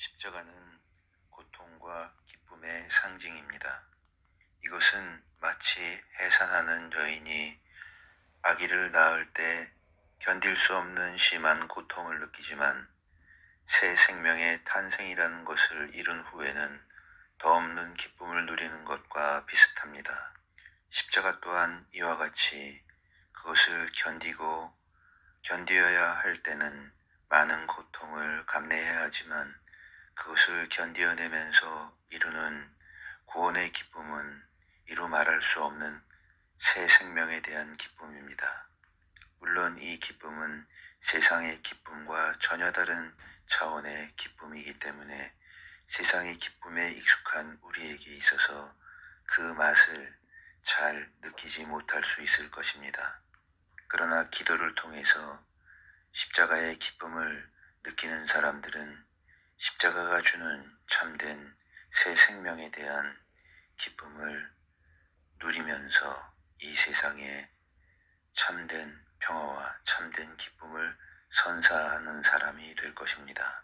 십자가는 고통과 기쁨의 상징입니다. 이것은 마치 해산하는 여인이 아기를 낳을 때 견딜 수 없는 심한 고통을 느끼지만 새 생명의 탄생이라는 것을 이룬 후에는 더 없는 기쁨을 누리는 것과 비슷합니다. 십자가 또한 이와 같이 그것을 견디고 견디어야 할 때는 많은 고통을 감내해야 하지만 그것을 견디어내면서 이루는 구원의 기쁨은 이루 말할 수 없는 새 생명에 대한 기쁨입니다. 물론 이 기쁨은 세상의 기쁨과 전혀 다른 차원의 기쁨이기 때문에 세상의 기쁨에 익숙한 우리에게 있어서 그 맛을 잘 느끼지 못할 수 있을 것입니다. 그러나 기도를 통해서 십자가의 기쁨을 느끼는 사람들은 십자가가 주는 참된 새 생명에 대한 기쁨을 누리면서 이 세상에 참된 평화와 참된 기쁨을 선사하는 사람이 될 것입니다.